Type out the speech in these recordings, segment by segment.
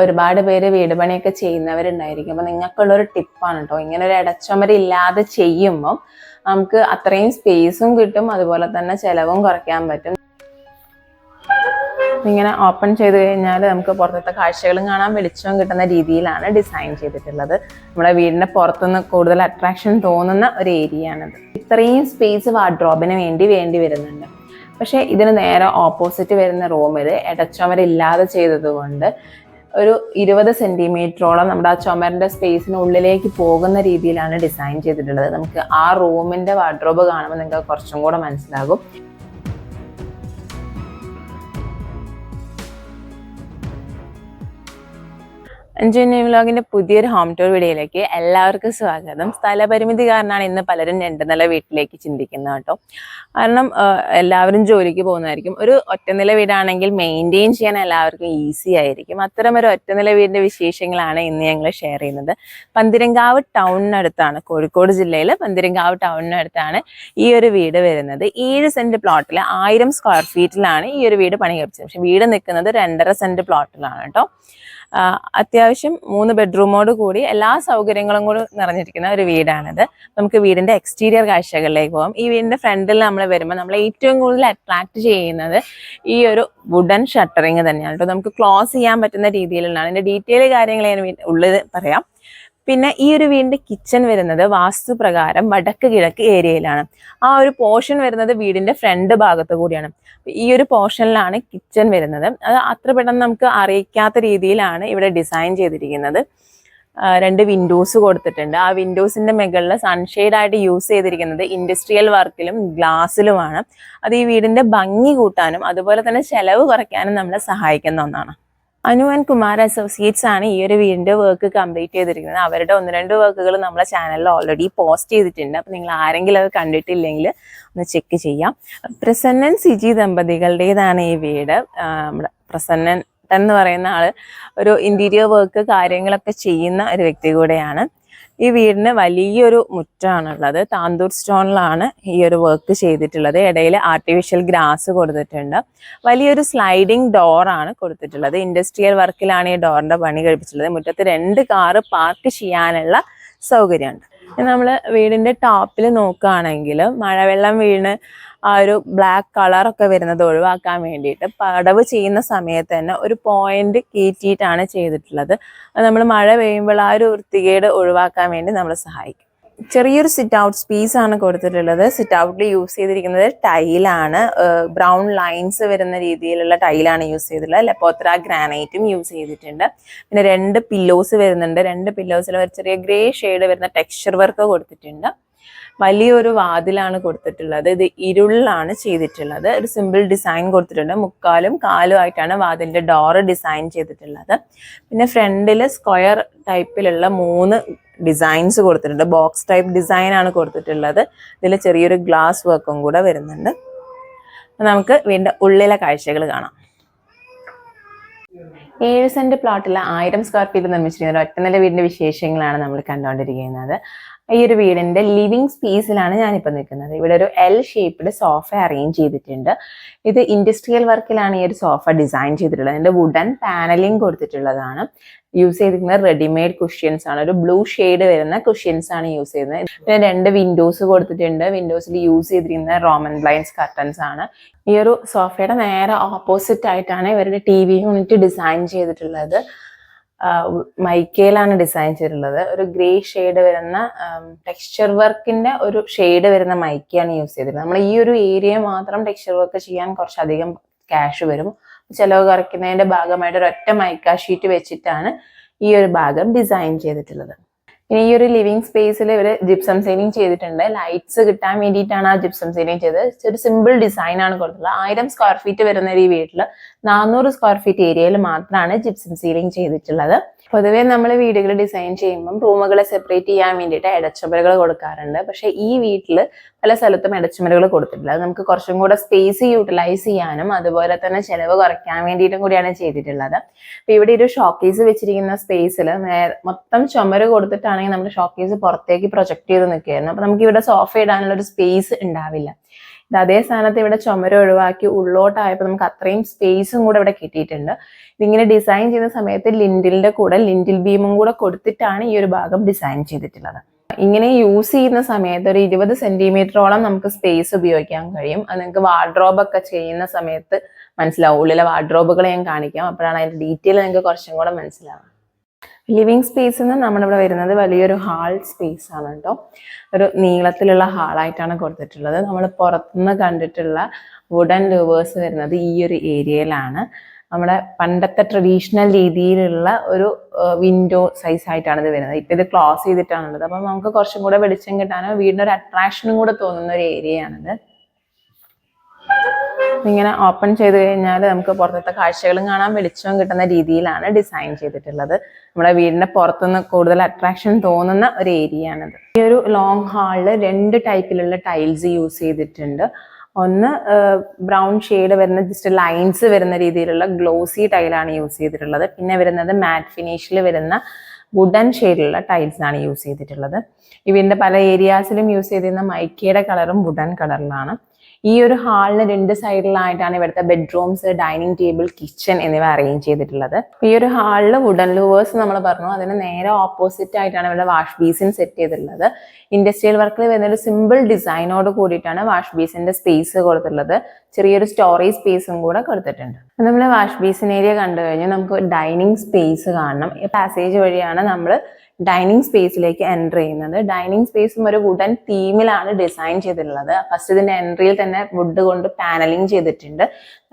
ഒരുപാട് പേര് വീട് പണിയൊക്കെ ചെയ്യുന്നവരുണ്ടായിരിക്കും. അപ്പൊ നിങ്ങൾക്കുള്ള ഒരു ടിപ്പാണ് കേട്ടോ ഇങ്ങനെ ഒരു ഇടച്ചുമര ഇല്ലാതെ ചെയ്യുമ്പോൾ നമുക്ക് അത്രയും സ്പേസും കിട്ടും. അതുപോലെ തന്നെ ചെലവും കുറയ്ക്കാൻ പറ്റും. ഇങ്ങനെ ഓപ്പൺ ചെയ്ത് കഴിഞ്ഞാൽ നമുക്ക് പുറത്തത്തെ കാഴ്ചകളും കാണാൻ വെളിച്ചവും കിട്ടുന്ന രീതിയിലാണ് ഡിസൈൻ ചെയ്തിട്ടുള്ളത്. നമ്മുടെ വീടിന്റെ പുറത്തുനിന്ന് കൂടുതൽ അട്രാക്ഷൻ തോന്നുന്ന ഒരു ഏരിയ ആണിത്. ഇത്രയും സ്പേസ് വാർഡ്രോബിന് വേണ്ടി വേണ്ടി വരുന്നുണ്ട്. പക്ഷേ ഇതിന് നേരെ ഓപ്പോസിറ്റ് വരുന്ന റൂമിൽ ഇടച്ചുമരില്ലാതെ ചെയ്തതുകൊണ്ട് ഒരു ഇരുപത് സെന്റിമീറ്ററോളം നമ്മുടെ ആ ചുമരിന്റെ സ്പേസിന് ഉള്ളിലേക്ക് പോകുന്ന രീതിയിലാണ് ഡിസൈൻ ചെയ്തിട്ടുള്ളത്. നമുക്ക് ആ റൂമിന്റെ വാർഡ്രോബ് കാണുമ്പോൾ നിങ്ങൾക്ക് കുറച്ചും കൂടെ മനസ്സിലാകും. അഞ്ജുനി വ്ലോഗിന്റെ പുതിയൊരു ഹോം ടൂർ വീഡിയോയിലേക്ക് എല്ലാവർക്കും സ്വാഗതം. സ്ഥലപരിമിതി കാരണമാണ് ഇന്ന് പലരും രണ്ട് നില വീട്ടിലേക്ക് ചിന്തിക്കുന്നത് കേട്ടോ. കാരണം എല്ലാവരും ജോലിക്ക് പോകുന്നതായിരിക്കും. ഒരു ഒറ്റനില വീടാണെങ്കിൽ മെയിന്റെയിൻ ചെയ്യാൻ എല്ലാവർക്കും ഈസി ആയിരിക്കും. അത്തരം ഒരു ഒറ്റനില വീടിന്റെ വിശേഷങ്ങളാണ് ഇന്ന് ഞങ്ങൾ ഷെയർ ചെയ്യുന്നത്. പന്തിരങ്കാവ് ടൗണിനടുത്താണ് കോഴിക്കോട് ജില്ലയിൽ പന്തിരങ്കാവ് ടൗണിനടുത്താണ് ഈ ഒരു വീട് വരുന്നത്. ഏഴ് സെന്റ് പ്ലോട്ടിൽ ആയിരം സ്ക്വയർ ഫീറ്റിലാണ് ഈ ഒരു വീട് പണി കഴിച്ചത് പക്ഷെ വീട് നിൽക്കുന്നത് രണ്ടര സെന്റ് പ്ലോട്ടിലാണ് കേട്ടോ. അത്യാവശ്യം മൂന്ന് ബെഡ്റൂമോട് കൂടി എല്ലാ സൗകര്യങ്ങളും കൂടി നിറഞ്ഞിരിക്കുന്ന ഒരു വീടാണിത്. നമുക്ക് വീടിന്റെ എക്സ്റ്റീരിയർ കാഴ്ചകളിലേക്ക് പോകാം ഈ വീടിന്റെ ഫ്രണ്ടിൽ നമ്മൾ വരുമ്പോൾ നമ്മളെ ഏറ്റവും കൂടുതൽ അട്രാക്ട് ചെയ്യുന്നത് ഈ ഒരു വുഡൻ ഷട്ടറിങ് തന്നെയാണ്. കേട്ടോ നമുക്ക് ക്ലോസ് ചെയ്യാൻ പറ്റുന്ന രീതിയിലുള്ളതാണ്. അതിന്റെ ഡീറ്റെയിൽ കാര്യങ്ങൾ ഞാൻ ഉള്ളത് പറയാം. പിന്നെ ഈ ഒരു വീടിന്റെ കിച്ചൺ വരുന്നത് വാസ്തുപ്രകാരം വടക്ക് കിഴക്ക് ഏരിയയിലാണ്. ആ ഒരു പോർഷൻ വരുന്നത് വീടിന്റെ ഫ്രണ്ട് ഭാഗത്ത് കൂടിയാണ്. ഈ ഒരു പോർഷനിലാണ് കിച്ചൺ വരുന്നത്. അത് അത്ര പെട്ടെന്ന് നമുക്ക് അറിയിക്കാത്ത രീതിയിലാണ് ഇവിടെ ഡിസൈൻ ചെയ്തിരിക്കുന്നത്. രണ്ട് വിൻഡോസ് കൊടുത്തിട്ടുണ്ട്. ആ വിൻഡോസിന്റെ മുകളിൽ ആയിട്ട് യൂസ് ചെയ്തിരിക്കുന്നത് ഇൻഡസ്ട്രിയൽ വർക്കിലും ഗ്ലാസ്സിലുമാണ് അത് ഈ വീടിന്റെ ഭംഗി കൂട്ടാനും അതുപോലെ തന്നെ ചെലവ് കുറയ്ക്കാനും നമ്മളെ സഹായിക്കുന്ന ഒന്നാണ്. അനു ആൻഡ് കുമാർ അസോസിയേറ്റ്സ് ആണ് ഈ ഒരു വീടിന്റെ വർക്ക് കംപ്ലീറ്റ് ചെയ്തിരിക്കുന്നത്. അവരുടെ ഒന്ന് രണ്ട് വർക്കുകൾ നമ്മളെ ചാനലിൽ ഓൾറെഡി പോസ്റ്റ് ചെയ്തിട്ടുണ്ട്. അപ്പൊ നിങ്ങൾ ആരെങ്കിലും അത് കണ്ടിട്ടില്ലെങ്കിൽ ഒന്ന് ചെക്ക് ചെയ്യാം. പ്രസന്നൻ സിജി ദമ്പതികളുടേതാണ് ഈ വീട്. നമ്മുടെ പ്രസന്നൻ എന്ന് പറയുന്ന ആൾ ഒരു ഇന്റീരിയർ വർക്ക് കാര്യങ്ങളൊക്കെ ചെയ്യുന്ന ഒരു വ്യക്തി കൂടെയാണ്. ഈ വീടിന് വലിയൊരു മുറ്റാണുള്ളത്. താന്തൂർ സ്റ്റോണിലാണ് ഈ ഒരു വർക്ക് ചെയ്തിട്ടുള്ളത്. ഇടയിൽ ആർട്ടിഫിഷ്യൽ ഗ്രാസ് കൊടുത്തിട്ടുണ്ട്. വലിയൊരു സ്ലൈഡിംഗ് ഡോറാണ് കൊടുത്തിട്ടുള്ളത്. ഇൻഡസ്ട്രിയൽ വർക്കിലാണ് ഈ ഡോറിന്റെ പണി കഴിപ്പിച്ചിട്ടുള്ളത്. മുറ്റത്ത് രണ്ട് കാറ് പാർക്ക് ചെയ്യാനുള്ള സൗകര്യമുണ്ട്. നമ്മൾ വീടിന്റെ ടോപ്പിൽ നോക്കുകയാണെങ്കിൽ മഴവെള്ളം വീണ് ആ ഒരു ബ്ലാക്ക് കളറൊക്കെ വരുന്നത് ഒഴിവാക്കാൻ വേണ്ടിയിട്ട് പടവ് ചെയ്യുന്ന സമയത്ത് തന്നെ ഒരു പോയിന്റ് കീറ്റിയിട്ടാണ് ചെയ്തിട്ടുള്ളത്. നമ്മൾ മഴ പെയ്യുമ്പോൾ ആ ഒരു വൃത്തികേട് ഒഴിവാക്കാൻ വേണ്ടി നമ്മളെ സഹായിക്കും. ചെറിയൊരു സിറ്റ് ഔട്ട് സ്പേസ് ആണ് കൊടുത്തിട്ടുള്ളത്. സിറ്റ് ഔട്ടിൽ യൂസ് ചെയ്തിരിക്കുന്നത് ടൈലാണ് ബ്രൗൺ ലൈൻസ് വരുന്ന രീതിയിലുള്ള ടൈലാണ് യൂസ് ചെയ്തിട്ടുള്ളത്. ലെപ്പോത്ര ഗ്രാനൈറ്റും യൂസ് ചെയ്തിട്ടുണ്ട്. പിന്നെ രണ്ട് പില്ലോസ് വരുന്നുണ്ട്. രണ്ട് പില്ലോസിൽ ഒരു ചെറിയ ഗ്രേ ഷെയ്ഡ് വരുന്ന ടെക്സ്ചർ വർക്ക് കൊടുത്തിട്ടുണ്ട്. വലിയൊരു വാതിലാണ് കൊടുത്തിട്ടുള്ളത്. ഇത് ഇരുളിലാണ് ചെയ്തിട്ടുള്ളത്. ഒരു സിമ്പിൾ ഡിസൈൻ കൊടുത്തിട്ടുണ്ട്. മുക്കാലും കാലും ആയിട്ടാണ് വാതിലിന്റെ ഡോറ് ഡിസൈൻ ചെയ്തിട്ടുള്ളത്. പിന്നെ ഫ്രണ്ടിൽ സ്ക്വയർ ടൈപ്പിലുള്ള മൂന്ന് ഡിസൈൻസ് കൊടുത്തിട്ടുണ്ട്. ബോക്സ് ടൈപ്പ് ഡിസൈൻ ആണ് കൊടുത്തിട്ടുള്ളത്. ഇതിൽ ചെറിയൊരു ഗ്ലാസ് വർക്കും കൂടെ വരുന്നുണ്ട്. നമുക്ക് വീണ്ടും ഉള്ളിലെ കാഴ്ചകൾ കാണാം. ഏഴ് സെന്റ് പ്ലോട്ടിൽ ആയിരം സ്ക്വയർ ഫീറ്റ് നിർമ്മിച്ചിരിക്കുന്ന ഒറ്റ നില വീടിന്റെ വിശേഷങ്ങളാണ് നമ്മൾ കണ്ടുകൊണ്ടിരിക്കുന്നത് ഈ ഒരു വീടിന്റെ ലിവിങ് സ്പേസിലാണ് ഞാനിപ്പോൾ നിൽക്കുന്നത്. ഇവിടെ ഒരു എൽ ഷേപ്ഡ് സോഫ അറേഞ്ച് ചെയ്തിട്ടുണ്ട്. ഇത് ഇൻഡസ്ട്രിയൽ വർക്കിലാണ് ഈ ഒരു സോഫ ഡിസൈൻ ചെയ്തിട്ടുള്ളത്. ഇതിന്റെ വുഡൻ പാനലിംഗ് കൊടുത്തിട്ടുള്ളതാണ്. യൂസ് ചെയ്തിരിക്കുന്നത് റെഡിമെയ്ഡ് കുഷ്യൻസ് ആണ്. ഒരു ബ്ലൂ ഷെയ്ഡ് വരുന്ന കുഷ്യൻസ് ആണ് യൂസ് ചെയ്യുന്നത്. പിന്നെ രണ്ട് വിൻഡോസ് കൊടുത്തിട്ടുണ്ട്. വിൻഡോസിൽ യൂസ് ചെയ്തിരിക്കുന്ന റോമൻ ബ്ലൈൻസ് കർട്ടൻസ് ആണ്. ഈ ഒരു സോഫയുടെ നേരെ ഓപ്പോസിറ്റ് ആയിട്ടാണ് ഇവരുടെ ടി വി യൂണിറ്റ് ഡിസൈൻ ചെയ്തിട്ടുള്ളത്. മൈക്കയിലാണ് ഡിസൈൻ ചെയ്തിട്ടുള്ളത്. ഒരു ഗ്രേ ഷെയ്ഡ് വരുന്ന ടെക്സ്ചർ വർക്കിന്റെ ഒരു ഷെയ്ഡ് വരുന്ന മൈക്കയാണ് യൂസ് ചെയ്തിട്ടുള്ളത്. നമ്മൾ ഈ ഒരു ഏരിയ മാത്രം ടെക്സ്ചർ വർക്ക് ചെയ്യാൻ കുറച്ചധികം ക്യാഷ് വരും. ചിലവ് കുറയ്ക്കുന്നതിന്റെ ഭാഗമായിട്ട് ഒരൊറ്റ മൈക്ക ഷീറ്റ് വെച്ചിട്ടാണ് ഈ ഒരു ഭാഗം ഡിസൈൻ ചെയ്തിട്ടുള്ളത്. ഈ ഒരു ലിവിങ് സ്പേസിൽ ഇവർ ജിപ്സം സീലിംഗ് ചെയ്തിട്ടുണ്ട്. ലൈറ്റ്സ് കിട്ടാൻ വേണ്ടിയിട്ടാണ് ആ ജിപ്സം സീലിംഗ് ചെയ്തത്. ഒരു സിമ്പിൾ ഡിസൈൻ ആണ് കൊടുത്തിട്ടുള്ളത് ആയിരം സ്ക്വയർ ഫീറ്റ് വരുന്ന ഈ വീട്ടിൽ നാനൂറ് സ്ക്വയർ ഫീറ്റ് ഏരിയയിൽ മാത്രമാണ് ജിപ്സം സീലിംഗ് ചെയ്തിട്ടുള്ളത്. പൊതുവേ നമ്മൾ വീടുകൾ ഡിസൈൻ ചെയ്യുമ്പം റൂമുകളെ സെപ്പറേറ്റ് ചെയ്യാൻ വേണ്ടിയിട്ട് ഇടച്ചുമരകൾ കൊടുക്കാറുണ്ട്. പക്ഷെ ഈ വീട്ടിൽ പല സ്ഥലത്തും ഇടച്ചുമരകൾ കൊടുത്തിട്ടില്ല. അത് നമുക്ക് കുറച്ചും കൂടെ സ്പേസ് യൂട്ടിലൈസ് ചെയ്യാനും അതുപോലെ തന്നെ ചിലവ് കുറയ്ക്കാൻ വേണ്ടിയിട്ടും കൂടിയാണ് ചെയ്തിട്ടുള്ളത്. അപ്പൊ ഇവിടെ ഒരു ഷോക്കേസ് വെച്ചിരിക്കുന്ന സ്പേസിൽ മൊത്തം ചുമര് കൊടുത്തിട്ടാണെങ്കിൽ നമ്മൾ ഷോക്കേസ് പുറത്തേക്ക് പ്രൊജക്ട് ചെയ്ത് നിൽക്കുകയായിരുന്നു. അപ്പൊ നമുക്ക് ഇവിടെ സോഫ ഇടാനുള്ള ഒരു സ്പേസ് ഉണ്ടാവില്ല. അതേ സ്ഥാനത്ത് ഇവിടെ ചുമര ഒഴിവാക്കി ഉള്ളോട്ടായപ്പോൾ നമുക്ക് അത്രയും സ്പേസും കൂടെ ഇവിടെ കിട്ടിയിട്ടുണ്ട്. ഇതിങ്ങനെ ഡിസൈൻ ചെയ്യുന്ന സമയത്ത് ലിൻഡിലിന്റെ കൂടെ ലിൻഡിൽ ബീമും കൂടെ കൊടുത്തിട്ടാണ് ഈ ഒരു ഭാഗം ഡിസൈൻ ചെയ്തിട്ടുള്ളത്. ഇങ്ങനെ യൂസ് ചെയ്യുന്ന സമയത്ത് ഒരു ഇരുപത് സെന്റിമീറ്ററോളം നമുക്ക് സ്പേസ് ഉപയോഗിക്കാൻ കഴിയും. അത് നിങ്ങൾക്ക് വാർഡ്രോബ് ഒക്കെ ചെയ്യുന്ന സമയത്ത് മനസ്സിലാവും. ഉള്ളിലെ വാർഡ്രോബുകൾ ഞാൻ കാണിക്കാം. അപ്പോഴാണ് അതിന്റെ ഡീറ്റെയിൽ നിങ്ങൾക്ക് കുറച്ചും കൂടെ മനസ്സിലാവുക. ലിവിങ് സ്പേസ് നിന്ന് നമ്മളിവിടെ വരുന്നത് വലിയൊരു ഹാൾ സ്പേസ് ആണ് കേട്ടോ. ഒരു നീളത്തിലുള്ള ഹാളായിട്ടാണ് കൊടുത്തിട്ടുള്ളത്. നമ്മൾ പുറത്തുനിന്ന് കണ്ടിട്ടുള്ള വുഡൻ ലൂവേഴ്സ് വരുന്നത് ഈ ഒരു ഏരിയയിലാണ്. നമ്മുടെ പണ്ടത്തെ ട്രഡീഷണൽ രീതിയിലുള്ള ഒരു വിൻഡോ സൈസ് ആയിട്ടാണ് ഇത് വരുന്നത്. ഇപ്പം ഇത് ക്ലോസ് ചെയ്തിട്ടാണുള്ളത് അപ്പം നമുക്ക് കുറച്ചും കൂടെ വെളിച്ചം കിട്ടാനോ വീടിന്റെ ഒരു അട്രാക്ഷനും കൂടെ തോന്നുന്ന ഒരു ഏരിയയാണിത് ഇങ്ങനെ ഓപ്പൺ ചെയ്ത് കഴിഞ്ഞാൽ നമുക്ക് പുറത്തത്തെ കാഴ്ചകളും കാണാൻ വെളിച്ചവും കിട്ടുന്ന രീതിയിലാണ് ഡിസൈൻ ചെയ്തിട്ടുള്ളത്. നമ്മുടെ വീടിന്റെ പുറത്തുനിന്ന് കൂടുതൽ അട്രാക്ഷൻ തോന്നുന്ന ഒരു ഏരിയ ആണിത്. ഈ ഒരു ലോങ് ഹാളിൽ രണ്ട് ടൈപ്പിലുള്ള ടൈൽസ് യൂസ് ചെയ്തിട്ടുണ്ട്. ഒന്ന് ബ്രൗൺ ഷെയ്ഡ് വരുന്ന ജസ്റ്റ് ലൈൻസ് വരുന്ന രീതിയിലുള്ള ഗ്ലോസി ടൈലാണ് യൂസ് ചെയ്തിട്ടുള്ളത്. പിന്നെ വരുന്നത് മാറ്റ് ഫിനിഷിൽ വരുന്ന വുഡൻ ഷെയ്ഡിലുള്ള ടൈൽസ് ആണ് യൂസ് ചെയ്തിട്ടുള്ളത്. ഇവിടെ പല ഏരിയാസിലും യൂസ് ചെയ്തിരുന്ന മൈക്കയുടെ കളറും വുഡൻ കളറിലാണ് ഈ ഒരു ഹാളിന് രണ്ട് സൈഡിലായിട്ടാണ് ഇവിടുത്തെ ബെഡ്റൂംസ് ഡൈനിങ് ടേബിൾ കിച്ചൺ എന്നിവ അറേഞ്ച് ചെയ്തിട്ടുള്ളത്. ഈ ഒരു ഹാളിൽ വുഡൻ ലൂവേഴ്സ് നമ്മൾ പറഞ്ഞു അതിന് നേരെ ഓപ്പോസിറ്റ് ആയിട്ടാണ് ഇവിടെ വാഷ് ബേസിൻ സെറ്റ് ചെയ്തിട്ടുള്ളത്. ഇൻഡസ്ട്രിയൽ വർക്കിൽ വരുന്ന ഒരു സിമ്പിൾ ഡിസൈനോട് കൂടിയിട്ടാണ് വാഷ് ബേസിന്റെ സ്പേസ് കൊടുത്തിട്ടുള്ളത്. ചെറിയൊരു സ്റ്റോറേജ് സ്പേസും കൂടെ കൊടുത്തിട്ടുണ്ട്. നമ്മൾ വാഷ് ബേസിൻ ഏരിയ കണ്ടു കഴിഞ്ഞാൽ നമുക്ക് ഡൈനിങ് സ്പേസ് കാണണം. പാസേജ് വഴിയാണ് നമ്മൾ ഡൈനിങ് സ്പേസിലേക്ക് എന്റർ ചെയ്യുന്നത്. ഡൈനിങ് സ്പേസും ഒരു വുഡൻ തീമിലാണ് ഡിസൈൻ ചെയ്തിട്ടുള്ളത്. ഫസ്റ്റ് ഇതിന്റെ എൻട്രിയിൽ തന്നെ വുഡ് കൊണ്ട് പാനലിംഗ് ചെയ്തിട്ടുണ്ട്.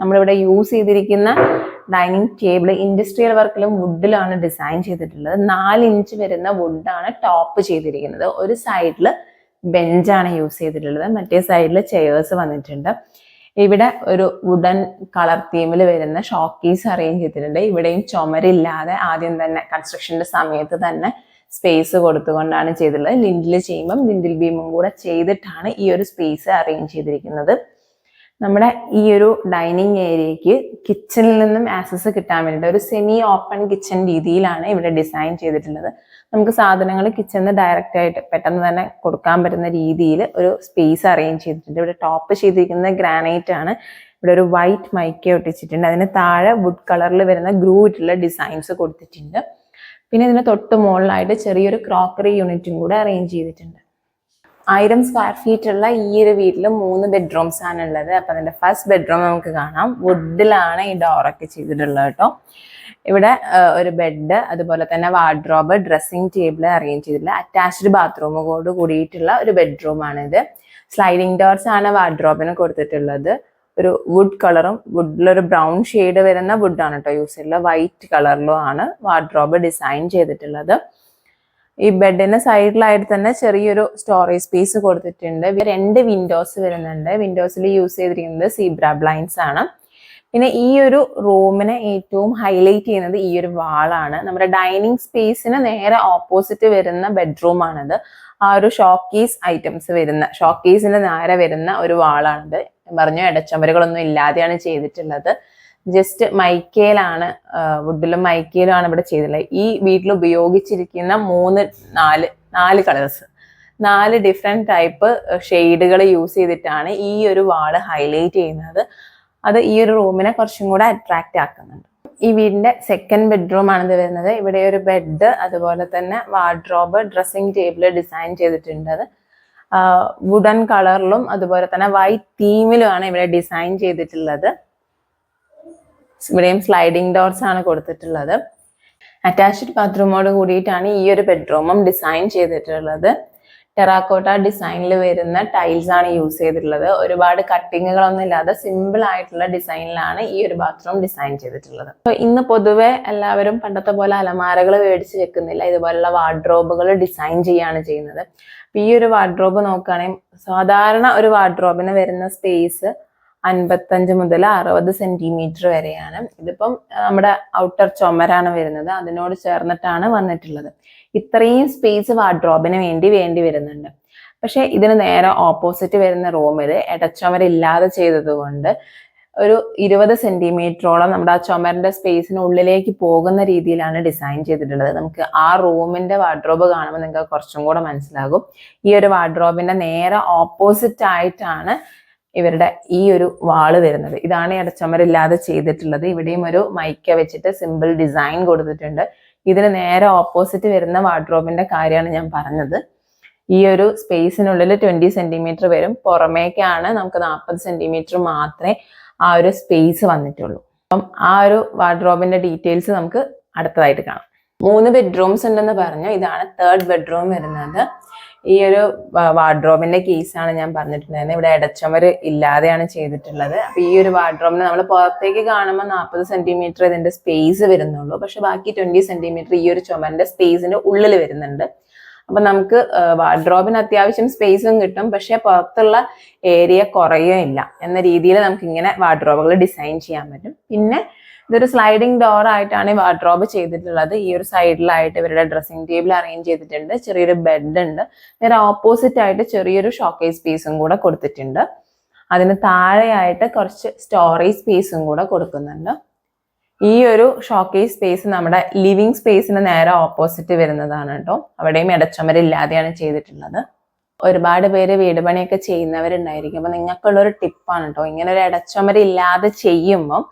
നമ്മളിവിടെ യൂസ് ചെയ്തിരിക്കുന്ന ഡൈനിങ് ടേബിൾ ഇൻഡസ്ട്രിയൽ വർക്കിലും വുഡിലാണ് ഡിസൈൻ ചെയ്തിട്ടുള്ളത്. നാല് ഇഞ്ച് വരുന്ന വുഡാണ് ടോപ്പ് ചെയ്തിരിക്കുന്നത്. ഒരു സൈഡിൽ ബെഞ്ചാണ് യൂസ് ചെയ്തിട്ടുള്ളത്. മറ്റേ സൈഡിൽ ചെയേഴ്സ് വന്നിട്ടുണ്ട്. ഇവിടെ ഒരു വുഡൻ കളർ തീമിൽ വരുന്ന ഷോക്കീസ് അറേഞ്ച് ചെയ്തിട്ടുണ്ട്. ഇവിടെയും ചുമരില്ലാതെ ആദ്യം തന്നെ കൺസ്ട്രക്ഷന്റെ സമയത്ത് തന്നെ സ്പേസ് കൊടുത്തുകൊണ്ടാണ് ചെയ്തിട്ടുള്ളത്. ലിൻഡിൽ ചെയ്യുമ്പം ലിൻഡിൽ ബീമും കൂടെ ചെയ്തിട്ടാണ് ഈ ഒരു സ്പേസ് അറേഞ്ച് ചെയ്തിരിക്കുന്നത്. നമ്മുടെ ഈ ഒരു ഡൈനിങ് ഏരിയക്ക് കിച്ചണിൽ നിന്നും ആക്സസ് കിട്ടാൻ വേണ്ടിയിട്ട് ഒരു സെമി ഓപ്പൺ കിച്ചൺ രീതിയിലാണ് ഇവിടെ ഡിസൈൻ ചെയ്തിട്ടുള്ളത്. നമുക്ക് സാധനങ്ങൾ കിച്ചണിൽ ഡയറക്റ്റ് ആയിട്ട് പെട്ടെന്ന് തന്നെ കൊടുക്കാൻ പറ്റുന്ന രീതിയിൽ ഒരു സ്പേസ് അറേഞ്ച് ചെയ്തിട്ടുണ്ട്. ഇവിടെ ടോപ്പ് ചെയ്തിരിക്കുന്ന ഗ്രാനൈറ്റ് ആണ്. ഇവിടെ ഒരു വൈറ്റ് മൈക്ക ഒട്ടിച്ചിട്ടുണ്ട്. അതിന് താഴെ വുഡ് കളറിൽ വരുന്ന ഗ്രൂ ഇട്ടുള്ള ഡിസൈൻസ് കൊടുത്തിട്ടുണ്ട്. പിന്നെ ഇതിന് തൊട്ട് മുകളിലായിട്ട് ചെറിയൊരു ക്രോക്കറി യൂണിറ്റും കൂടെ അറേഞ്ച് ചെയ്തിട്ടുണ്ട്. ആയിരം സ്ക്വയർ ഫീറ്റ് ഉള്ള ഈ ഒരു വീട്ടിൽ മൂന്ന് ബെഡ്റൂംസ് ആണ് ഉള്ളത്. അപ്പൊ അതിന്റെ ഫസ്റ്റ് ബെഡ്റൂം നമുക്ക് കാണാം. വുഡിലാണ് ഈ ഡോറൊക്കെ ചെയ്തിട്ടുള്ളത് കേട്ടോ. ഇവിടെ ഒരു ബെഡ് അതുപോലെ തന്നെ വാർഡ്രോബ് ഡ്രസ്സിംഗ് ടേബിൾ അറേഞ്ച് ചെയ്തിട്ടുള്ള അറ്റാച്ച്ഡ് ബാത്റൂമോട് കൂടിയിട്ടുള്ള ഒരു ബെഡ്റൂം ആണിത്. സ്ലൈഡിംഗ് ഡോർസ് ആണ് വാർഡ്രോബിന് കൊടുത്തിട്ടുള്ളത്. ഒരു വുഡ് കളറും വുഡിലൊരു ബ്രൗൺ ഷെയ്ഡ് വരുന്ന വുഡാണ് കേട്ടോ യൂസ് ചെയ്തിട്ടുള്ളത് വൈറ്റ് കളറിലും ആണ് വാർഡ്രോബ് ഡിസൈൻ ചെയ്തിട്ടുള്ളത്. ഈ ബെഡിന് സൈഡിലായിട്ട് തന്നെ ചെറിയൊരു സ്റ്റോറേജ് സ്പേസ് കൊടുത്തിട്ടുണ്ട്. രണ്ട് വിൻഡോസ് വരുന്നുണ്ട്. വിൻഡോസിൽ യൂസ് ചെയ്തിരിക്കുന്നത് സീബ്ര ബ്ലൈൻസ് ആണ്. പിന്നെ ഈ ഒരു റൂമിനെ ഏറ്റവും ഹൈലൈറ്റ് ചെയ്യുന്നത് ഈ ഒരു വാളാണ് നമ്മുടെ ഡൈനിങ് സ്പേസിന് നേരെ ഓപ്പോസിറ്റ് വരുന്ന ബെഡ്റൂം ആണിത്. ആ ഒരു ഷോക്കീസ് ഐറ്റംസ് വരുന്ന ഷോക്കീസിന് നേരെ വരുന്ന ഒരു വാളാണിത് പറഞ്ഞു ഇടച്ചമരുകളൊന്നും ഇല്ലാതെയാണ് ചെയ്തിട്ടുള്ളത്. ജസ്റ്റ് മൈക്കയിലാണ് വുഡിലും മൈക്കയിലുമാണ് ഇവിടെ ചെയ്തിട്ടുള്ളത്. ഈ വീട്ടിൽ ഉപയോഗിച്ചിരിക്കുന്ന മൂന്ന് നാല് നാല് കളേഴ്സ് നാല് ഡിഫറെന്റ് ടൈപ്പ് ഷെയ്ഡുകൾ യൂസ് ചെയ്തിട്ടാണ് ഈ ഒരു വാൾ ഹൈലൈറ്റ് ചെയ്യുന്നത്. അത് ഈ ഒരു റൂമിനെ കുറച്ചും കൂടെ അട്രാക്റ്റ് ആക്കുന്നുണ്ട്. ഈ വീടിന്റെ സെക്കൻഡ് ബെഡ്റൂം ആണ് ഇത് വരുന്നത്. ഇവിടെ ഒരു ബെഡ് അതുപോലെ തന്നെ വാർഡ്രോബ് ഡ്രസ്സിംഗ് ടേബിൾ ഡിസൈൻ ചെയ്തിട്ടുണ്ട്. വുഡൻ കളറിലും അതുപോലെ തന്നെ വൈറ്റ് തീമിലുമാണ് ഇവിടെ ഡിസൈൻ ചെയ്തിട്ടുള്ളത്. ഇവിടെയും സ്ലൈഡിംഗ് ഡോർസ് ആണ് കൊടുത്തിട്ടുള്ളത്. അറ്റാച്ച്ഡ് ബാത്റൂമോട് കൂടിയിട്ടാണ് ഈ ഒരു ബെഡ്റൂമും ഡിസൈൻ ചെയ്തിട്ടുള്ളത്. ടെറാക്കോട്ട ഡിസൈനിൽ വരുന്ന ടൈൽസ് ആണ് യൂസ് ചെയ്തിട്ടുള്ളത്. ഒരുപാട് കട്ടിങ്ങുകളൊന്നും ഇല്ലാതെ സിമ്പിൾ ആയിട്ടുള്ള ഡിസൈനിലാണ് ഈ ഒരു ബാത്റൂം ഡിസൈൻ ചെയ്തിട്ടുള്ളത്. അപ്പൊ ഇന്ന് പൊതുവെ എല്ലാവരും പണ്ടത്തെ പോലെ അലമാരകൾ മേടിച്ച് വെക്കുന്നില്ല. ഇതുപോലുള്ള വാർഡ്രോബുകൾ ഡിസൈൻ ചെയ്യാണ് ചെയ്യുന്നത്. ഈ ഒരു വാർഡ്രോബ് നോക്കുകയാണെങ്കിൽ സാധാരണ ഒരു വാർഡ്രോബിന് വരുന്ന സ്പേസ് അൻപത്തഞ്ച് മുതൽ അറുപത് സെന്റിമീറ്റർ വരെയാണ്. ഇതിപ്പം നമ്മുടെ ഔട്ടർ ചുമരാണ് വരുന്നത്. അതിനോട് ചേർന്നിട്ടാണ് വന്നിട്ടുള്ളത്. ഇത്രയും സ്പേസ് വാർഡ്രോബിന് വേണ്ടി വേണ്ടി വരുന്നുണ്ട്. പക്ഷെ ഇതിന് നേരെ ഓപ്പോസിറ്റ് വരുന്ന റൂമിൽ ഇടച്ചുമരില്ലാതെ ചെയ്തത് കൊണ്ട് ഒരു ഇരുപത് സെന്റിമീറ്ററോളം നമ്മുടെ ആ ചുമരിന്റെ സ്പേസിന് ഉള്ളിലേക്ക് പോകുന്ന രീതിയിലാണ് ഡിസൈൻ ചെയ്തിട്ടുള്ളത്. നമുക്ക് ആ റൂമിന്റെ വാർഡ്രോബ് കാണുമ്പോൾ നിങ്ങൾക്ക് കുറച്ചും കൂടെ മനസ്സിലാകും. ഈ ഒരു വാർഡ്രോബിന്റെ നേരെ ഓപ്പോസിറ്റ് ആയിട്ടാണ് ഇവരുടെ ഈ ഒരു വാൾ വരുന്നത്. ഇതാണ് ഇടച്ചമരില്ലാതെ ചെയ്തിട്ടുള്ളത്. ഇവിടെയും ഒരു മൈക്ക വെച്ചിട്ട് സിമ്പിൾ ഡിസൈൻ കൊടുത്തിട്ടുണ്ട്. ഇതിന് നേരെ ഓപ്പോസിറ്റ് വരുന്ന വാർഡ്രോബിന്റെ കാര്യമാണ് ഞാൻ പറഞ്ഞത്. ഈ ഒരു സ്പേസിനുള്ളിൽ ട്വന്റി സെന്റിമീറ്റർ വരും. പുറമേക്കാണ് നമുക്ക് നാൽപ്പത് സെന്റിമീറ്റർ മാത്രമേ ആ ഒരു സ്പേസ് വന്നിട്ടുള്ളൂ. അപ്പം ആ ഒരു വാർഡ്രോബിന്റെ ഡീറ്റെയിൽസ് നമുക്ക് അടുത്തതായിട്ട് കാണാം. മൂന്ന് ബെഡ്റൂംസ് ഉണ്ടെന്ന് പറഞ്ഞു. ഇതാണ് തേർഡ് ബെഡ്റൂം വരുന്നത്. ഈ ഒരു വാർഡ്രോബിന്റെ കേസാണ് ഞാൻ പറഞ്ഞിട്ടുണ്ടായിരുന്നത് ഇവിടെ ഇടച്ചമര് ഇല്ലാതെയാണ് ചെയ്തിട്ടുള്ളത്. അപ്പൊ ഈ ഒരു വാർഡ്രോബിന് നമ്മൾ പുറത്തേക്ക് കാണുമ്പോൾ നാൽപ്പത് സെന്റിമീറ്റർ ഇതിന്റെ സ്പേസ് വരുന്നുള്ളൂ. പക്ഷെ ബാക്കി ട്വന്റി സെന്റിമീറ്റർ ഈ ഒരു ചുമരിന്റെ സ്പേസിന്റെ ഉള്ളിൽ വരുന്നുണ്ട്. അപ്പൊ നമുക്ക് വാർഡ്രോബിന് അത്യാവശ്യം സ്പേസും കിട്ടും. പക്ഷെ പുറത്തുള്ള ഏരിയ കുറയുകയില്ല. എന്ന രീതിയിൽ നമുക്ക് ഇങ്ങനെ വാർഡ്രോബുകൾ ഡിസൈൻ ചെയ്യാൻ പറ്റും. പിന്നെ ഇതൊരു സ്ലൈഡിങ് ഡോർ ആയിട്ടാണ് വാർഡ്രോബ് ചെയ്തിട്ടുള്ളത്. ഈ ഒരു സൈഡിലായിട്ട് ഇവരുടെ ഡ്രസ്സിംഗ് ടേബിൾ അറേഞ്ച് ചെയ്തിട്ടുണ്ട്. ചെറിയൊരു ബെഡ് ഉണ്ട്. നേരെ ഓപ്പോസിറ്റ് ആയിട്ട് ചെറിയൊരു ഷോക്കേസ് പീസും കൂടെ കൊടുത്തിട്ടുണ്ട്. അതിന് താഴെയായിട്ട് കുറച്ച് സ്റ്റോറേജ് സ്പേസും കൂടെ കൊടുക്കുന്നുണ്ട്. ഈ ഒരു ഷോക്കേസ് സ്പേസ് നമ്മുടെ ലിവിങ് സ്പേസിന് നേരെ ഓപ്പോസിറ്റ് വരുന്നതാണ് കേട്ടോ. അവിടെയും ഇടച്ചമരില്ലാതെയാണ് ചെയ്തിട്ടുള്ളത്. ഒരുപാട് പേര് വീട് പണിയൊക്കെ ചെയ്യുന്നവരുണ്ടായിരിക്കും. അപ്പൊ നിങ്ങൾക്കുള്ള ഒരു ടിപ്പാണ് കേട്ടോ ഇങ്ങനെ ഒരു ഇടച്ചമരില്ലാതെ ചെയ്യുമ്പോൾ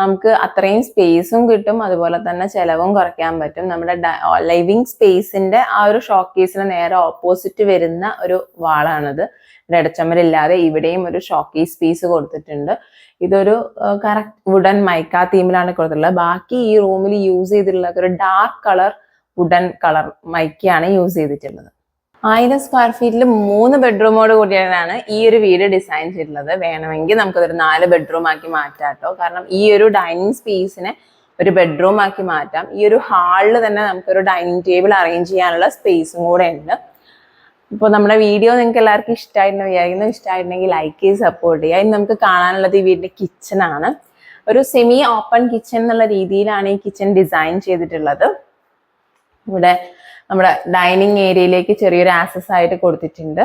നമുക്ക് അത്രയും സ്പേസും കിട്ടും. അതുപോലെ തന്നെ ചെലവും കുറയ്ക്കാൻ പറ്റും. നമ്മുടെ ലിവിങ് സ്പേസിന്റെ ആ ഒരു ഷോക്കേസിന് നേരെ ഓപ്പോസിറ്റ് വരുന്ന ഒരു വാളാണിത്. ഇടച്ചമരില്ലാതെ ഇവിടെയും ഒരു ഷോക്കേസ് പീസ് കൊടുത്തിട്ടുണ്ട്. ഇതൊരു കറക്റ്റ് വുഡൻ മൈക്ക തീമിലാണ് കൊടുത്തിട്ടുള്ളത്. ബാക്കി ഈ റൂമിൽ യൂസ് ചെയ്തിട്ടുള്ളത് ഒരു ഡാർക്ക് കളർ വുഡൻ കളർ മൈക്കയാണ് യൂസ് ചെയ്തിട്ടുള്ളത്. ആയിരം സ്ക്വയർ ഫീറ്റിൽ മൂന്ന് ബെഡ്റൂമോട് കൂടിയാണ് ഈ ഒരു വീട് ഡിസൈൻ ചെയ്തിട്ടുള്ളത്. വേണമെങ്കിൽ നമുക്കതൊരു നാല് ബെഡ്റൂം ആക്കി മാറ്റാം കേട്ടോ കാരണം ഈ ഒരു ഡൈനിങ് സ്പേസിനെ ഒരു ബെഡ്റൂം ആക്കി മാറ്റാം. ഈ ഒരു ഹാളിൽ തന്നെ നമുക്കൊരു ഡൈനിങ് ടേബിൾ അറേഞ്ച് ചെയ്യാനുള്ള സ്പേസും കൂടെ ഉണ്ട്. ഇപ്പോൾ നമ്മുടെ വീഡിയോ നിങ്ങൾക്ക് എല്ലാവർക്കും ഇഷ്ടമായിരുന്നു വിചാരിക്കുന്നു. ഇഷ്ടമായിട്ടുണ്ടെങ്കിൽ ലൈക്ക് ചെയ്ത് സപ്പോർട്ട് ചെയ്യുക. ഇനി നമുക്ക് കാണാനുള്ളത് ഈ വീടിന്റെ കിച്ചൺ ആണ്. ഒരു സെമി ഓപ്പൺ കിച്ചൺ എന്നുള്ള രീതിയിലാണ് ഈ കിച്ചൺ ഡിസൈൻ ചെയ്തിട്ടുള്ളത്. ഇവിടെ നമ്മുടെ ഡൈനിങ് ഏരിയയിലേക്ക് ചെറിയൊരു ആക്സസ് ആയിട്ട് കൊടുത്തിട്ടുണ്ട്.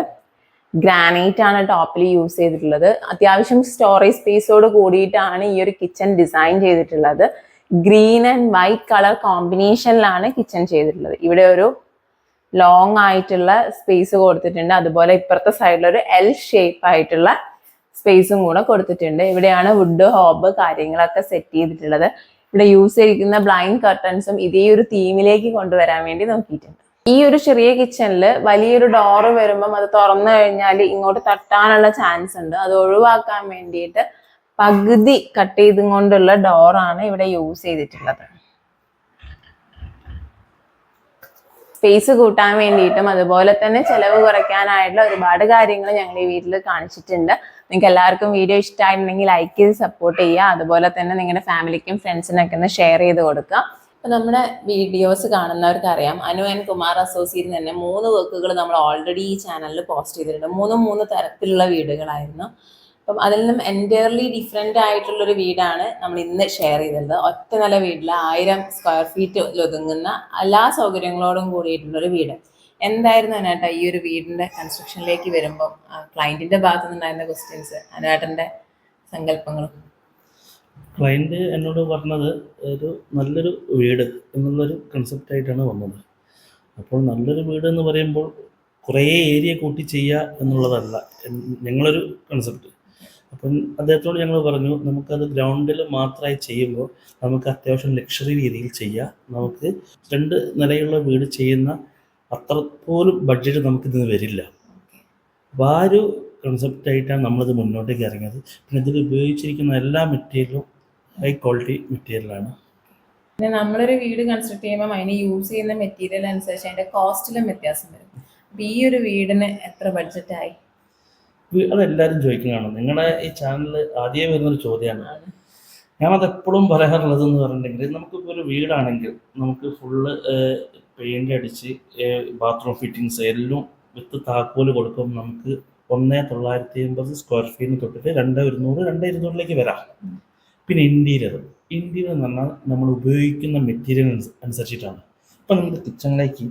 ഗ്രാനൈറ്റ് ആണ് ടോപ്പിൽ യൂസ് ചെയ്തിട്ടുള്ളത്. അത്യാവശ്യം സ്റ്റോറേജ് സ്പേസോട് കൂടിയിട്ടാണ് ഈ ഒരു കിച്ചൺ ഡിസൈൻ ചെയ്തിട്ടുള്ളത്. ഗ്രീൻ ആൻഡ് വൈറ്റ് കളർ കോമ്പിനേഷനിലാണ് കിച്ചൺ ചെയ്തിട്ടുള്ളത്. ഇവിടെ ഒരു ലോങ് ആയിട്ടുള്ള സ്പേസ് കൊടുത്തിട്ടുണ്ട്. അതുപോലെ ഇപ്പുറത്തെ സൈഡിൽ ഒരു എൽ ഷേപ്പ് ആയിട്ടുള്ള സ്പേസും കൂടെ കൊടുത്തിട്ടുണ്ട്. ഇവിടെയാണ് വുഡ് ഹോബ് കാര്യങ്ങളൊക്കെ സെറ്റ് ചെയ്തിട്ടുള്ളത്. ഇവിടെ യൂസ് ചെയ്തിരിക്കുന്ന ബ്ലൈൻഡ് കർട്ടൻസും ഇതേ ഒരു തീമിലേക്ക് കൊണ്ടുവരാൻ വേണ്ടി നോക്കിയിട്ടുണ്ട്. ഈ ഒരു ചെറിയ കിച്ചണിൽ വലിയൊരു ഡോറ് വരുമ്പം അത് തുറന്നു കഴിഞ്ഞാൽ ഇങ്ങോട്ട് തട്ടാനുള്ള ചാൻസ് ഉണ്ട്. അത് ഒഴിവാക്കാൻ വേണ്ടിയിട്ട് പകുതി കട്ട് ചെയ്തും കൊണ്ടുള്ള ഡോറാണ് ഇവിടെ യൂസ് ചെയ്തിട്ടുള്ളത്. സ്പേസ് കൂട്ടാൻ വേണ്ടിയിട്ടും അതുപോലെ തന്നെ ചെലവ് കുറയ്ക്കാനായിട്ടുള്ള ഒരുപാട് കാര്യങ്ങൾ ഞങ്ങൾ ഈ വീട്ടിൽ കാണിച്ചിട്ടുണ്ട്. നിങ്ങൾക്ക് എല്ലാവർക്കും വീഡിയോ ഇഷ്ടമായിട്ടുണ്ടെങ്കിൽ ലൈക്ക് ചെയ്ത് സപ്പോർട്ട് ചെയ്യുക. അതുപോലെ തന്നെ നിങ്ങളുടെ ഫാമിലിക്കും ഫ്രണ്ട്സിനൊക്കെ ഒന്ന് ഷെയർ ചെയ്ത് കൊടുക്കുക. അപ്പൊ നമ്മുടെ വീഡിയോസ് കാണുന്നവർക്ക് അറിയാം അനു ആൻഡ് കുമാർ അസോസിയേറ്റ് തന്നെ മൂന്ന് വർക്കുകൾ നമ്മൾ ഓൾറെഡി ഈ ചാനലിൽ പോസ്റ്റ് ചെയ്തിട്ടുണ്ട്. മൂന്നും മൂന്ന് തരത്തിലുള്ള വീടുകളായിരുന്നു. അപ്പം അതിൽ നിന്നും എന്റയർലി ഡിഫറെന്റ് ആയിട്ടുള്ളൊരു വീടാണ് നമ്മൾ ഇന്ന് ഷെയർ ചെയ്തത്. ഒറ്റ നില വീട്ടിൽ ആയിരം സ്ക്വയർ ഫീറ്റ് ഒതുങ്ങുന്ന എല്ലാ സൗകര്യങ്ങളോടും കൂടിയിട്ടുള്ളൊരു വീട്. എന്തായിരുന്നു അനാട്ട ഈ ഒരു വീടിന്റെ കൺസ്ട്രക്ഷനിലേക്ക് വരുമ്പോൾ ക്ലയന്റിന്റെ ഭാഗത്തു നിന്നുണ്ടായിരുന്ന ക്വസ്റ്റ്യൻസ് അനാട്ടന്റെ സങ്കല്പങ്ങളും? ക്ലയന്റ് എന്നോട് പറഞ്ഞത് ഒരു നല്ലൊരു വീട് എന്നുള്ളൊരു കൺസെപ്റ്റായിട്ടാണ് വന്നത്. അപ്പോൾ നല്ലൊരു വീട് എന്ന് പറയുമ്പോൾ കുറേ ഏരിയ കൂട്ടി ചെയ്യുക എന്നുള്ളതല്ല. ഞങ്ങളൊരു കൺസെപ്റ്റ് അപ്പം അദ്ദേഹത്തോട് ഞങ്ങൾ പറഞ്ഞു നമുക്കത് ഗ്രൗണ്ടിൽ മാത്രമായി ചെയ്യുമ്പോൾ നമുക്ക് അത്യാവശ്യം ലക്ഷറി രീതിയിൽ ചെയ്യാം. നമുക്ക് രണ്ട് നിലയുള്ള വീട് ചെയ്യുന്ന അത്ര പോലും ബഡ്ജറ്റ് നമുക്കിതിന് വരില്ല. അപ്പോൾ ആ ഒരു കൺസെപ്റ്റായിട്ടാണ് നമ്മളിത് മുന്നോട്ടേക്ക് ഇറങ്ങിയത്. പിന്നെ ഇതിൽ ഉപയോഗിച്ചിരിക്കുന്ന എല്ലാ മെറ്റീരിയലും ഹൈ ക്വാളിറ്റി മെറ്റീരിയലാണ്. പിന്നെ നമ്മളൊരു വീട് കൺസ്ട്രക്ട് ചെയ്യുമ്പോൾ അതിന് യൂസ് ചെയ്യുന്ന മെറ്റീരിയൽ അനുസരിച്ച് അതിന്റെ കോസ്റ്റിലും വ്യത്യാസം വരും. അപ്പോൾ ഈ ഒരു വീടിന് എത്ര ബഡ്ജറ്റ് ആയി വി- അതെല്ലാവരും ചോദിക്കുന്നതാണ്. നിങ്ങളുടെ ഈ ചാനലിൽ ആദ്യമേ വരുന്നൊരു ചോദ്യമാണ്. ഞാനത് എപ്പോഴും പറയാറുള്ളത് എന്ന് പറഞ്ഞിട്ടുണ്ടെങ്കിൽ നമുക്കിപ്പോൾ ഒരു വീടാണെങ്കിൽ നമുക്ക് ഫുള്ള് പെയിന്റ് അടിച്ച് ബാത്റൂം ഫിറ്റിങ്സ് എല്ലാം വിത്ത് താക്കോൽ കൊടുക്കുമ്പോൾ നമുക്ക് ഒന്നേ തൊള്ളായിരത്തി അമ്പത് സ്ക്വയർ ഫീറ്റിന് തൊട്ടിട്ട് രണ്ട് ഇരുന്നൂറ് രണ്ട് ഇരുന്നൂറിലേക്ക് വരാം. പിന്നെ ഇന്റീരിയർ ഇന്റീരിയർ എന്ന് പറഞ്ഞാൽ നമ്മൾ ഉപയോഗിക്കുന്ന മെറ്റീരിയൽ അനുസരിച്ചിട്ടാണ്. ഇപ്പം നമ്മുടെ കിച്ചണിലേക്ക്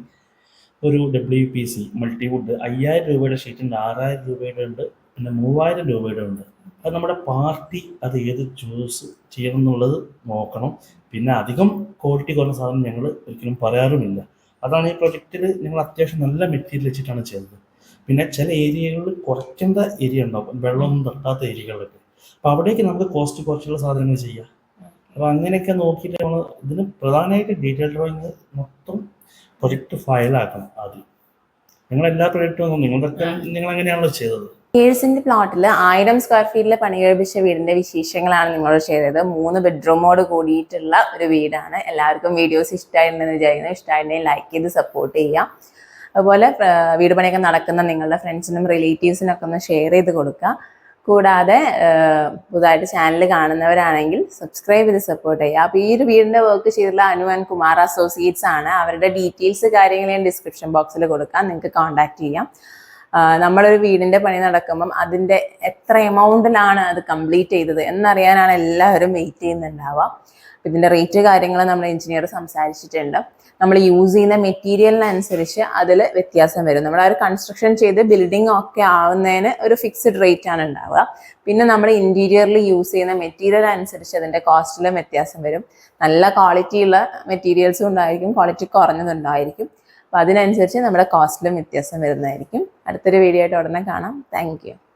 ഒരു ഡബ്ല്യു പി സി മൾട്ടിവുഡ് അയ്യായിരം രൂപയുടെ ഷീറ്റ് ഉണ്ട് ആറായിരം രൂപയുടെ ഉണ്ട് പിന്നെ മൂവായിരം രൂപയുടെ ഉണ്ട്. അത് നമ്മുടെ പാർട്ടി അത് ഏത് ചൂസ് ചെയ്യണം എന്നുള്ളത് നോക്കണം. പിന്നെ അധികം ക്വാളിറ്റി കുറഞ്ഞ സാധനം ഞങ്ങൾ ഒരിക്കലും പറയാറുമില്ല. അതാണ് ഈ പ്രൊജക്റ്റിൽ ഞങ്ങൾ അത്യാവശ്യം നല്ല മെറ്റീരിയൽ വെച്ചിട്ടാണ് ചെയ്തത്. പിന്നെ ചില ഏരിയകളിൽ കുറയ്ക്കേണ്ട ഏരിയ ഉണ്ടാവും. വെള്ളമൊന്നും തട്ടാത്ത ഏരിയകളിലൊക്കെ. അപ്പോൾ അവിടേക്ക് നമുക്ക് കോസ്റ്റ് കുറച്ചുള്ള സാധനങ്ങൾ ചെയ്യാം. അപ്പോൾ അങ്ങനെയൊക്കെ നോക്കിയിട്ട് നമ്മൾ ഇതിന് പ്രധാനമായിട്ട് ഡീറ്റെയിൽ ഡ്രോയിങ് മൊത്തം പ്രൊജക്റ്റ് ഫയലാക്കണം ആദ്യം. നിങ്ങൾ എല്ലാ പ്രൊജക്റ്റും നിങ്ങളൊക്കെ നിങ്ങൾ അങ്ങനെയാണല്ലോ ചെയ്തത്? കേഴ്സിന്റെ പ്ലോട്ടിൽ ആയിരം സ്ക്വയർ ഫീറ്റിൽ പണി കഴിപ്പിച്ച വീടിന്റെ വിശേഷങ്ങളാണ് നിങ്ങളോട് ചെയ്തത്. മൂന്ന് ബെഡ്റൂമോട് കൂടിയിട്ടുള്ള ഒരു വീടാണ്. എല്ലാവർക്കും വീഡിയോസ് ഇഷ്ടമായിട്ടുണ്ടെന്ന് വിചാരിക്കുന്നു. ഇഷ്ടമായിട്ടുണ്ടെങ്കിൽ ലൈക്ക് ചെയ്ത് സപ്പോർട്ട് ചെയ്യാം അതുപോലെ വീട് പണിയൊക്കെ നടക്കുന്ന നിങ്ങളുടെ ഫ്രണ്ട്സിനും റിലേറ്റീവ്സിനും ഒക്കെ ഒന്ന് ഷെയർ ചെയ്ത് കൊടുക്കുക. കൂടാതെ പുതുതായിട്ട് ചാനൽ കാണുന്നവരാണെങ്കിൽ സബ്സ്ക്രൈബ് ചെയ്ത് സപ്പോർട്ട് ചെയ്യുക. അപ്പോൾ ഈ ഒരു വീടിന്റെ വർക്ക് ചെയ്തിട്ടുള്ള അനുവൻ കുമാർ അസോസിയേറ്റ്സ് ആണ്. അവരുടെ ഡീറ്റെയിൽസ് കാര്യങ്ങൾ ഞാൻ ഡിസ്ക്രിപ്ഷൻ ബോക്സിൽ കൊടുക്കാം. നിങ്ങൾക്ക് കോൺടാക്ട് ചെയ്യാം. നമ്മളൊരു വീടിന്റെ പണി നടക്കുമ്പം അതിന്റെ എത്ര എമൗണ്ടിലാണ് അത് കംപ്ലീറ്റ് ചെയ്തത് എന്നറിയാനാണ് എല്ലാവരും വെയിറ്റ് ചെയ്യുന്നുണ്ടാവുക. ഇതിന്റെ റേറ്റ് കാര്യങ്ങൾ നമ്മൾ എഞ്ചിനീയർ സംസാരിച്ചിട്ടുണ്ട്. നമ്മൾ യൂസ് ചെയ്യുന്ന മെറ്റീരിയലിനനുസരിച്ച് അതിൽ വ്യത്യാസം വരും. നമ്മൾ ആ ഒരു കൺസ്ട്രക്ഷൻ ചെയ്ത് ബിൽഡിംഗ് ഒക്കെ ആവുന്നതിന് ഒരു ഫിക്സ്ഡ് റേറ്റ് ആണ് ഉണ്ടാവുക. പിന്നെ നമ്മൾ ഇന്റീരിയറിൽ യൂസ് ചെയ്യുന്ന മെറ്റീരിയൽ അനുസരിച്ച് അതിന്റെ കോസ്റ്റിലും വ്യത്യാസം വരും. നല്ല ക്വാളിറ്റി ഉള്ള മെറ്റീരിയൽസും ഉണ്ടായിരിക്കും ക്വാളിറ്റി കുറഞ്ഞതുണ്ടായിരിക്കും അപ്പോൾ അതിനനുസരിച്ച് നമ്മുടെ കോസ്റ്റിലും വ്യത്യാസം വരുന്നതായിരിക്കും. അടുത്തൊരു വീഡിയോ ആയിട്ട് ഉടനെ കാണാം. താങ്ക്